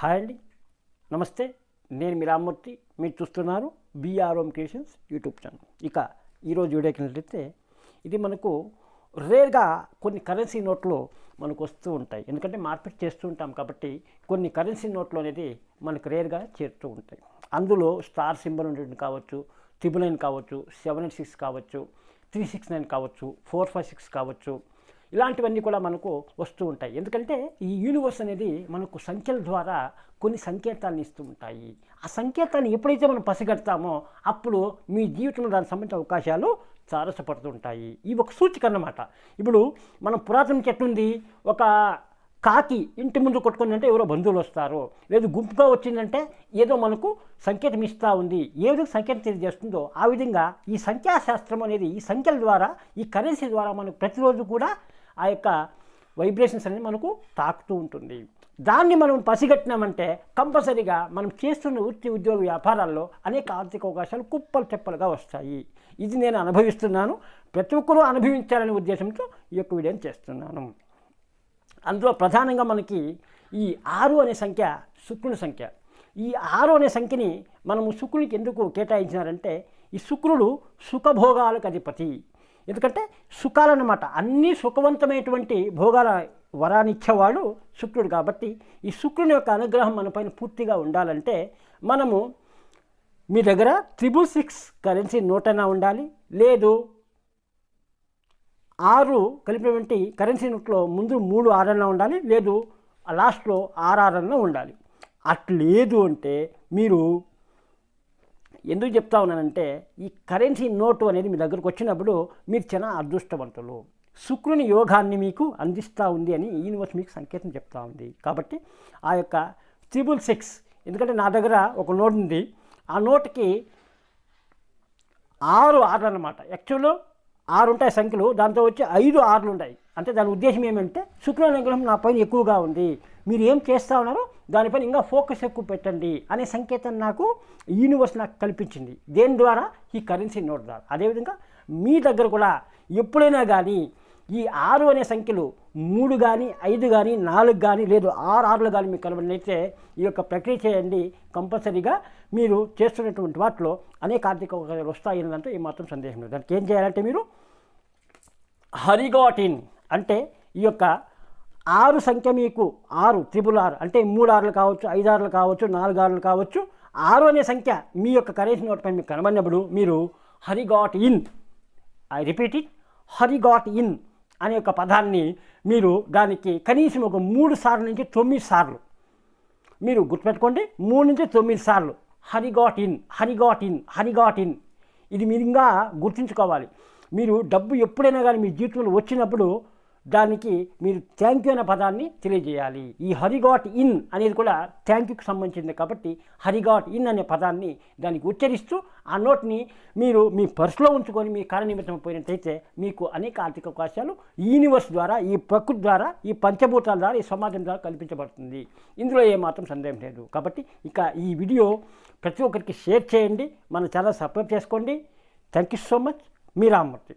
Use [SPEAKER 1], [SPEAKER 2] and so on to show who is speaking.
[SPEAKER 1] Hi అండి. నమస్తే. నేను మీ రామ్మూర్తి. మీరు చూస్తున్నారు బీఆర్ఓమ్ క్రియేషన్స్ యూట్యూబ్ ఛానల్ ఇక ఈరోజు వీడియోకి వెళ్ళితే ఇది మనకు రేర్గా కొన్ని కరెన్సీ నోట్లు మనకు వస్తూ ఉంటాయి. ఎందుకంటే మార్కెట్ చేస్తూ ఉంటాం కాబట్టి కొన్ని కరెన్సీ నోట్లు అనేది మనకు రేర్గా చేరుతూ ఉంటాయి. అందులో స్టార్ సింబల్ ఉండేది కావచ్చు త్రిబుల్ నైన్ కావచ్చు సెవెన్ ఎయిట్ సిక్స్ కావచ్చు త్రీ సిక్స్ నైన్ కావచ్చు ఫోర్ ఫైవ్ సిక్స్ కావచ్చు ఇలాంటివన్నీ కూడా మనకు వస్తూ ఉంటాయి. ఎందుకంటే ఈ యూనివర్స్ అనేది మనకు సంఖ్యల ద్వారా కొన్ని సంకేతాలను ఇస్తూ ఉంటాయి. ఆ సంకేతాన్ని ఎప్పుడైతే మనం పసిగడతామో అప్పుడు మీ జీవితంలో దానికి సంబంధించిన అవకాశాలు చారసపడుతూ ఉంటాయి. ఇవి ఒక సూచిక అన్నమాట. ఇప్పుడు మనం పురాతన చెట్టు ఉంది ఒక కాకి ఇంటి ముందు కొట్టుకుంది అంటే ఎవరో బంధువులు వస్తారు. లేదు గుంపుగా వచ్చిందంటే ఏదో మనకు సంకేతం ఇస్తూ ఉంది. ఏ విధంగా సంకేతం తెలియజేస్తుందో ఆ విధంగా ఈ సంఖ్యాశాస్త్రం అనేది ఈ సంఖ్యల ద్వారా ఈ కరెన్సీ ద్వారా మనకు ప్రతిరోజు కూడా ఆ యొక్క వైబ్రేషన్స్ అనేది మనకు తాకుతూ ఉంటుంది. దాన్ని మనం పసిగట్టినామంటే కంపల్సరీగా మనం చేస్తున్న వృత్తి ఉద్యోగ వ్యాపారాల్లో అనేక ఆర్థిక అవకాశాలు కుప్పలు చెప్పలుగా వస్తాయి. ఇది నేను అనుభవిస్తున్నాను. ప్రతి ఒక్కరూ అనుభవించాలనే ఉద్దేశంతో ఈ యొక్క వీడియోని చేస్తున్నాను. అందులో ప్రధానంగా మనకి ఈ ఆరు అనే సంఖ్య శుక్రుని సంఖ్య. ఈ ఆరు అనే సంఖ్యని మనము శుక్రునికి ఎందుకు కేటాయించినారంటే ఈ శుక్రుడు సుఖభోగాలకు అధిపతి. ఎందుకంటే సుఖాలన్నమాట. అన్ని సుఖవంతమైనటువంటి భోగాల వరానిచ్చేవాడు శుక్రుడు కాబట్టి ఈ శుక్రుని యొక్క అనుగ్రహం మనపైన పూర్తిగా ఉండాలంటే మనము మీ దగ్గర త్రిబుల్ సిక్స్ కరెన్సీ నోటైనా ఉండాలి. లేదు ఆరు కలిపినటువంటి కరెన్సీ నోట్లో ముందు మూడు ఆరన్నా ఉండాలి. లేదు లాస్ట్లో ఆర్ఆర్అన్నా ఉండాలి. అట్లేదు అంటే మీరు ఎందుకు చెప్తా ఉన్నానంటే ఈ కరెన్సీ నోటు అనేది మీ దగ్గరకు వచ్చినప్పుడు మీరు చాలా అదృష్టవంతులు. శుక్రుని యోగాన్ని మీకు అందిస్తూ ఉంది అని యూనివర్స్ మీకు సంకేతం చెప్తా ఉంది. కాబట్టి ఆ యొక్క త్రిబుల్ సిక్స్ ఎందుకంటే నా దగ్గర ఒక నోట్ ఉంది. ఆ నోట్కి ఆరు ఆర్లు అన్నమాట. యాక్చువల్లో ఆరు ఉంటాయి సంఖ్యలు దాంతో వచ్చి ఐదు ఆర్లు ఉంటాయి. అంటే దాని ఉద్దేశం ఏమంటే శుక్రుని అనుగ్రహం నా పైన ఎక్కువగా ఉంది. మీరు ఏం చేస్తూ ఉన్నారో దానిపైన ఇంకా ఫోకస్ ఎక్కువ పెట్టండి అనే సంకేతం నాకు యూనివర్స్ నాకు కల్పించింది. దేని ద్వారా? ఈ కరెన్సీ నోట్ ద్వారా. అదేవిధంగా మీ దగ్గర కూడా ఎప్పుడైనా కానీ ఈ ఆరు అనే సంఖ్యలు మూడు కానీ ఐదు కానీ నాలుగు కానీ లేదు ఆరు ఆరులు కానీ మీకు కనబడినైతే ఈ యొక్క ప్రక్రియ చేయండి. కంపల్సరీగా మీరు చేస్తున్నటువంటి వాటిలో అనేక ఆర్థిక అవకాశాలు వస్తాయని ఈ ఏమాత్రం సందేహం లేదు. దానికి ఏం చేయాలంటే మీరు హరిగాటిన్ అంటే ఈ యొక్క ఆరు సంఖ్య మీకు ఆరు త్రిపుల్ ఆరు అంటే మూడు ఆరులు కావచ్చు ఐదు ఆరులు కావచ్చు నాలుగు ఆరులు కావచ్చు ఆరు అనే సంఖ్య మీ యొక్క కరెన్సీ నోట్ పైన మీకు కనబడినప్పుడు మీరు హరిగాట్ ఇన్ ఐ రిపీట్ ఇట్ హరిగాట్ ఇన్ అనే ఒక పదాన్ని మీరు దానికి కనీసం ఒక మూడు సార్లు నుంచి తొమ్మిది సార్లు మీరు గుర్తుపెట్టుకోండి మూడు నుంచి తొమ్మిది సార్లు హరి గాట్ ఇన్ హరి గాట్ ఇన్ హరిగాట్ ఇన్. ఇది మీరు ఇంకా గుర్తుంచుకోవాలి. మీరు డబ్బు ఎప్పుడైనా కానీ మీ జీవితంలో వచ్చినప్పుడు దానికి మీరు థ్యాంక్ యూ అనే పదాన్ని తెలియజేయాలి. ఈ హరిగాట్ ఇన్ అనేది కూడా థ్యాంక్ యూకి సంబంధించింది కాబట్టి హరిగాట్ ఇన్ అనే పదాన్ని దానికి ఉచ్చరిస్తూ ఆ నోట్ని మీరు మీ పర్సులో ఉంచుకొని మీ కార్యనిమిత్తం పోయినట్టయితే మీకు అనేక ఆర్థిక అవకాశాలు ఈ యూనివర్స్ ద్వారా ఈ ప్రకృతి ద్వారా ఈ పంచభూతాల ద్వారా ఈ సమాజం ద్వారా కల్పించబడుతుంది. ఇందులో ఏమాత్రం సందేహం లేదు. కాబట్టి ఇక ఈ వీడియో ప్రతి ఒక్కరికి షేర్ చేయండి. మన ఛానల్ సబ్స్క్రైబ్ చేసుకోండి. థ్యాంక్ యూ సో మచ్ మీ రామ్మూర్తి